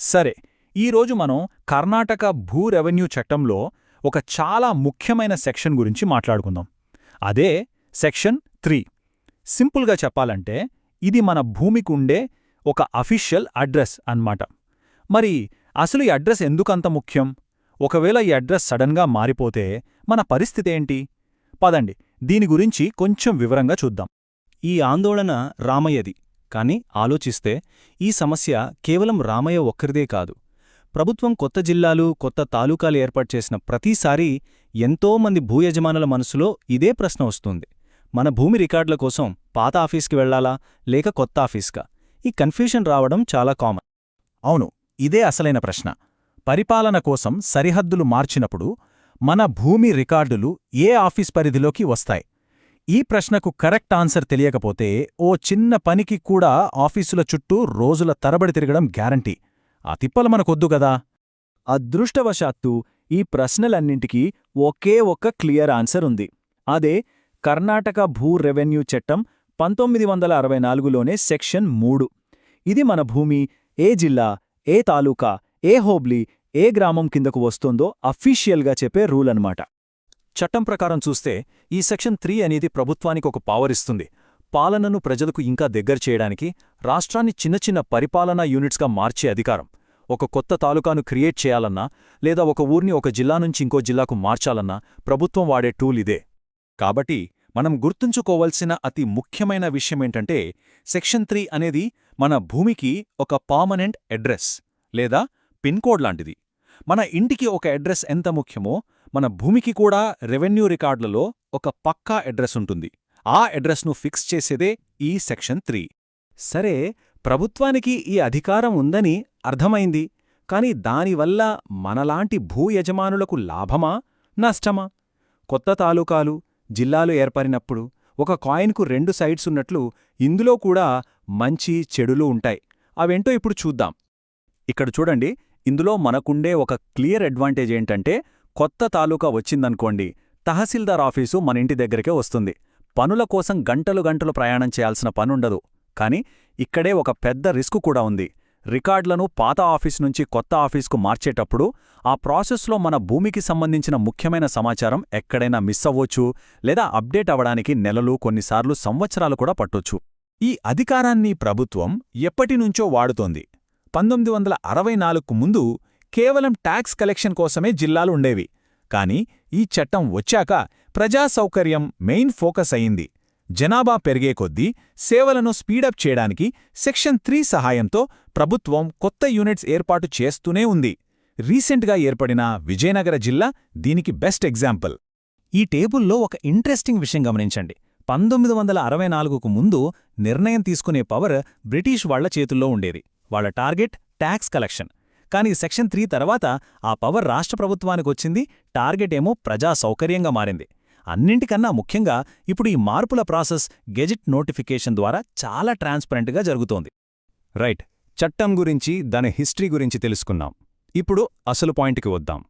సరే ఈరోజు మనం కర్ణాటక భూ రెవెన్యూ చట్టంలో ఒక చాలా ముఖ్యమైన సెక్షన్ గురించి మాట్లాడుకుందాం. అదే సెక్షన్ త్రీ. సింపుల్గా చెప్పాలంటే ఇది మన భూమికుండే ఒక అఫీషియల్ అడ్రస్ అన్నమాట. మరి అసలు ఈ అడ్రస్ ఎందుకంత ముఖ్యం? ఒకవేళ ఈ అడ్రస్ సడన్గా మారిపోతే మన పరిస్థితేంటి పదండి దీని గురించి కొంచెం వివరంగా చూద్దాం. ఈ ఆందోళన రామయ్యది. కాని ఆలోచిస్తే ఈ సమస్య కేవలం రామయ్య ఒక్కరిదే కాదు. ప్రభుత్వం కొత్త జిల్లాలు కొత్త తాలూకాలు ఏర్పాటు చేసిన ప్రతిసారీ ఎంతోమంది భూయజమానుల మనసులో ఇదే ప్రశ్న వస్తుంది. మన భూమి రికార్డుల కోసం పాత ఆఫీస్కి వెళ్ళాలా లేక కొత్త ఆఫీస్కా? ఈ కన్ఫ్యూషన్ రావడం చాలా కామన్. అవును ఇదే అసలైన ప్రశ్న. పరిపాలన కోసం సరిహద్దులు మార్చినప్పుడు మన భూమి రికార్డులు ఏ ఆఫీస్ పరిధిలోకి వస్తాయి? ఈ ప్రశ్నకు కరెక్ట్ ఆన్సర్ తెలియకపోతే ఓ చిన్న పనికి కూడా ఆఫీసుల చుట్టూ రోజుల తరబడి తిరగడం గ్యారంటీ. ఆ తిప్పలు మనకొద్దు గదా? అదృష్టవశాత్తు ఈ ప్రశ్నలన్నింటికీ ఒకే ఒక్క క్లియర్ ఆన్సర్ ఉంది. అదే కర్ణాటక భూ రెవెన్యూ చట్టం పంతొమ్మిది వందల అరవై నాలుగులోనే సెక్షన్ మూడు. ఇది మన భూమి ఏ జిల్లా ఏ తాలూకా ఏ హోబ్లీ ఏ గ్రామం కిందకు వస్తుందో అఫీషియల్గా చెప్పే రూల్ అన్నమాట చట్టం ప్రకారం చూస్తే ఈ సెక్షన్ త్రీ అనేది ప్రభుత్వానికి ఒక పవర్ ఇస్తుంది. పాలనను ప్రజలకు ఇంకా దగ్గర చేయడానికి రాష్ట్రాన్ని చిన్న చిన్న పరిపాలనా యూనిట్స్గా మార్చే అధికారం. ఒక కొత్త తాలూకాను క్రియేట్ చేయాలన్నా లేదా ఒక ఊర్ని ఒక జిల్లా నుంచి ఇంకో జిల్లాకు మార్చాలన్నా ప్రభుత్వం వాడే టూల్ ఇదే. కాబట్టి మనం గుర్తుంచుకోవలసిన అతి ముఖ్యమైన విషయమేంటంటే సెక్షన్ త్రీ అనేది మన భూమికి ఒక పామనెంట్ అడ్రస్ లేదా పిన్ కోడ్ లాంటిది. మన ఇంటికి ఒక అడ్రస్ ఎంత ముఖ్యమో మన భూమికి కూడా రెవెన్యూ రికార్డులలో ఒక పక్కా అడ్రస్ ఉంటుంది. ఆ అడ్రస్ను ఫిక్స్ చేసేదే ఈ సెక్షన్ త్రీ. సరే ప్రభుత్వానికి ఈ అధికారం ఉందని అర్థమైంది. కాని దానివల్ల మనలాంటి భూ యజమానులకు లాభమా నష్టమా? కొత్త తాలూకాలు జిల్లాలు ఏర్పడినప్పుడు ఒక కాయిన్కు రెండు సైడ్స్ ఉన్నట్లు ఇందులో కూడా మంచి చెడులు ఉంటాయి. అవేంటో ఇప్పుడు చూద్దాం. ఇక్కడ చూడండి ఇందులో మనకుండే ఒక క్లియర్ అడ్వాంటేజ్ ఏంటంటే కొత్త తాలూకా వచ్చిందనుకోండి తహసీల్దార్ ఆఫీసు మన ఇంటి దగ్గరికే వస్తుంది. పనుల కోసం గంటలు గంటలు ప్రయాణం చేయాల్సిన పనుండదు. కాని ఇక్కడే ఒక పెద్ద రిస్క్ కూడా ఉంది. రికార్డులను పాత ఆఫీస్ నుంచి కొత్త ఆఫీస్కు మార్చేటప్పుడు ఆ ప్రాసెస్లో మన భూమికి సంబంధించిన ముఖ్యమైన సమాచారం ఎక్కడైనా మిస్ అవ్వొచ్చు లేదా అప్డేట్ అవడానికి నెలలు కొన్నిసార్లు సంవత్సరాలు కూడా పట్టొచ్చు. ఈ అధికారాన్ని ప్రభుత్వం ఎప్పటినుంచో వాడుతోంది. పంతొమ్మిది వందల అరవై నాలుగుకు ముందు కేవలం ట్యాక్స్ కలెక్షన్ కోసమే జిల్లాలు ఉండేవి. కాని ఈ చట్టం వచ్చాక ప్రజా సౌకర్యం మెయిన్ ఫోకస్ అయింది. జనాభా పెరిగే కొద్దీ సేవలను స్పీడప్ చేయడానికి సెక్షన్ త్రీ సహాయంతో ప్రభుత్వం కొత్త యూనిట్స్ ఏర్పాటు చేస్తూనే ఉంది. రీసెంట్గా ఏర్పడిన విజయనగర జిల్లా దీనికి బెస్ట్ ఎగ్జాంపుల్. ఈ టేబుల్లో ఒక ఇంట్రెస్టింగ్ విషయం గమనించండి. పంతొమ్మిది వందల అరవై నాలుగుకు ముందు నిర్ణయం తీసుకునే పవర్ బ్రిటిష్ వాళ్ళ చేతుల్లో ఉండేది. వాళ్ళ టార్గెట్ ట్యాక్స్ కలెక్షన్. కానీ సెక్షన్ త్రీ తర్వాత ఆ పవర్ రాష్ట్ర ప్రభుత్వానికొచ్చింది టార్గెట్ ఏమో ప్రజా సౌకర్యంగా మారింది. అన్నింటికన్నా ముఖ్యంగా ఇప్పుడు ఈ మార్పుల ప్రాసెస్ గెజిట్ నోటిఫికేషన్ ద్వారా చాలా ట్రాన్స్పరెంట్గా జరుగుతోంది. రైట్ చట్టం గురించి దాని హిస్టరీ గురించి తెలుసుకున్నాం ఇప్పుడు అసలు పాయింట్కి వద్దాం.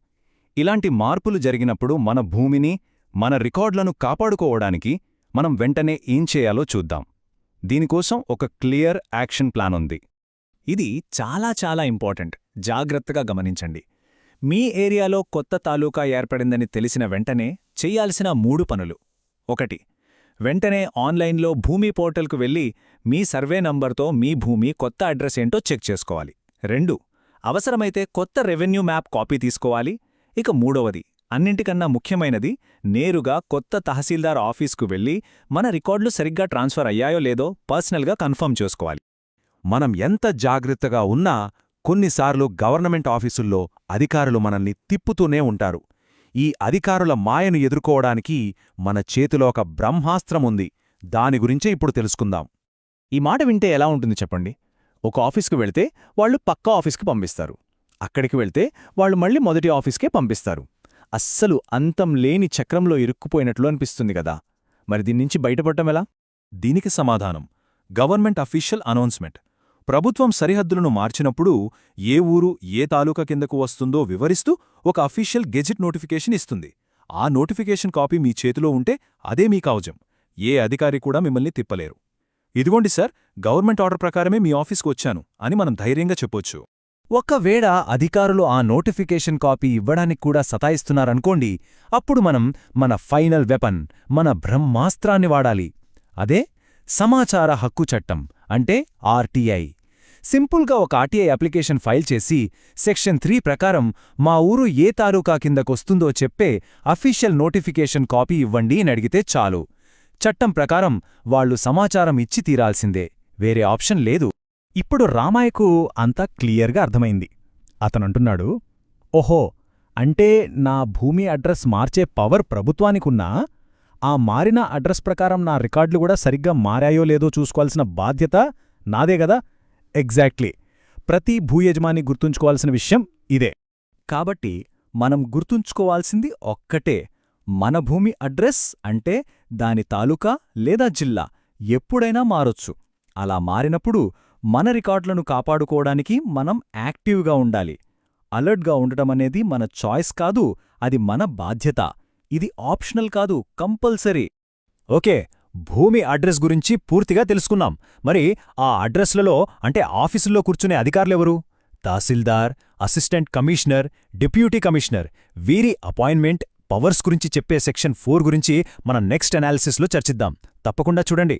ఇలాంటి మార్పులు జరిగినప్పుడు మన భూమిని మన రికార్డులను కాపాడుకోవడానికి మనం వెంటనే ఏం చేయాలో చూద్దాం. దీనికోసం ఒక క్లియర్ యాక్షన్ ప్లాన్ ఉంది. ఇది చాలా చాలా ఇంపార్టెంట్. జాగ్రత్తగా గమనించండి. మీ ఏరియాలో కొత్త తాలూకా ఏర్పడిందని తెలిసిన వెంటనే చెయ్యాల్సిన మూడు పనులు. ఒకటి వెంటనే ఆన్లైన్లో భూమి పోర్టల్కు వెళ్ళి మీ సర్వే నంబర్తో మీ భూమి కొత్త అడ్రస్ ఏంటో చెక్ చేసుకోవాలి. రెండు అవసరమైతే కొత్త రెవెన్యూ మ్యాప్ కాపీ తీసుకోవాలి. ఇక మూడవది అన్నింటికన్నా ముఖ్యమైనది నేరుగా కొత్త తహసీల్దార్ ఆఫీస్కు వెళ్ళి మన రికార్డులు సరిగ్గా ట్రాన్స్ఫర్ అయ్యాయో లేదో పర్సనల్గా కన్ఫర్మ్ చేసుకోవాలి. మనం ఎంత జాగ్రత్తగా ఉన్నా కొన్నిసార్లు గవర్నమెంట్ ఆఫీసుల్లో అధికారులు మనల్ని తిప్పుతూనే ఉంటారు. ఈ అధికారుల మాయను ఎదుర్కోవడానికి మన చేతిలో ఒక బ్రహ్మాస్త్రముంది దాని గురించే ఇప్పుడు తెలుసుకుందాం. ఈ మాట వింటే ఎలా ఉంటుంది చెప్పండి? ఒక ఆఫీస్కు వెళ్తే వాళ్ళు పక్కా ఆఫీస్కి పంపిస్తారు. అక్కడికి వెళ్తే వాళ్ళు మళ్ళీ మొదటి ఆఫీస్కే పంపిస్తారు. అస్సలు అంతం లేని చక్రంలో ఇరుక్కుపోయినట్లు అనిపిస్తుంది కదా! మరి దీన్నించి బయటపడటం ఎలా? దీనికి సమాధానం. Government official announcement. ప్రభుత్వం సరిహద్దులను మార్చినప్పుడు ఏ ఊరు ఏ తాలూకా కిందకు వస్తుందో వివరిస్తూ ఒక అఫీషియల్ గెజిట్ నోటిఫికేషన్ ఇస్తుంది. ఆ నోటిఫికేషన్ కాపీ మీ చేతిలో ఉంటే అదే మీ కావజం ఏ అధికారి కూడా మిమ్మల్ని తిప్పలేరు. ఇదిగోండి సార్ గవర్నమెంట్ ఆర్డర్ ప్రకారమే మీ ఆఫీస్కు వచ్చాను అని మనం ధైర్యంగా చెప్పొచ్చు. ఒక్కవేళ అధికారులు ఆ నోటిఫికేషన్ కాపీ ఇవ్వడానికి కూడా సతాయిస్తున్నారనుకోండి అప్పుడు మనం మన ఫైనల్ వెపన్ మన బ్రహ్మాస్త్రాన్ని వాడాలి. అదే సమాచార హక్కు చట్టం అంటే ఆర్టీఐ. సింపుల్గా ఒక ఆర్టీఐ అప్లికేషన్ ఫైల్ చేసి సెక్షన్ త్రీ ప్రకారం మా ఊరు ఏ తాలూకా కిందకొస్తుందో చెప్పే అఫీషియల్ నోటిఫికేషన్ కాపీ ఇవ్వండి అని అడిగితే చాలు. చట్టం ప్రకారం వాళ్ళు సమాచారం ఇచ్చి తీరాల్సిందే. వేరే ఆప్షన్ లేదు. ఇప్పుడు రామాయకు అంతా క్లియర్గా అర్థమైంది. అతనంటున్నాడు ఓహో అంటే నా భూమి అడ్రస్ మార్చే పవర్ ప్రభుత్వానికున్నా ఆ మారిన అడ్రస్ ప్రకారం నా రికార్డులు కూడా సరిగ్గా మారాయో లేదో చూసుకోవాల్సిన బాధ్యత నాదే గదా ఎగ్జాక్ట్లీ ప్రతి భూయజమాని గుర్తుంచుకోవాల్సిన విషయం ఇదే. కాబట్టి మనం గుర్తుంచుకోవాల్సింది ఒక్కటే. మన భూమి అడ్రస్ అంటే దాని తాలూకా లేదా జిల్లా ఎప్పుడైనా మారొచ్చు. అలా మారినప్పుడు మన రికార్డులను కాపాడుకోవడానికి మనం యాక్టివ్గా ఉండాలి. అలర్ట్గా ఉండటమనేది మన చాయిస్ కాదు అది మన బాధ్యత. ఇది ఆప్షనల్ కాదు కంపల్సరీ. ఓకే భూమి అడ్రస్ గురించి పూర్తిగా తెలుసుకున్నాం. మరి ఆ అడ్రస్లలో అంటే ఆఫీసుల్లో కూర్చునే అధికారులెవరు tahsildar assistant commissioner deputy commissioner. వీరి అపాయింట్మెంట్ పవర్స్ గురించి చెప్పే సెక్షన్ ఫోర్ గురించి మన నెక్స్ట్ అనాలిసిస్లో చర్చిద్దాం. తప్పకుండా చూడండి.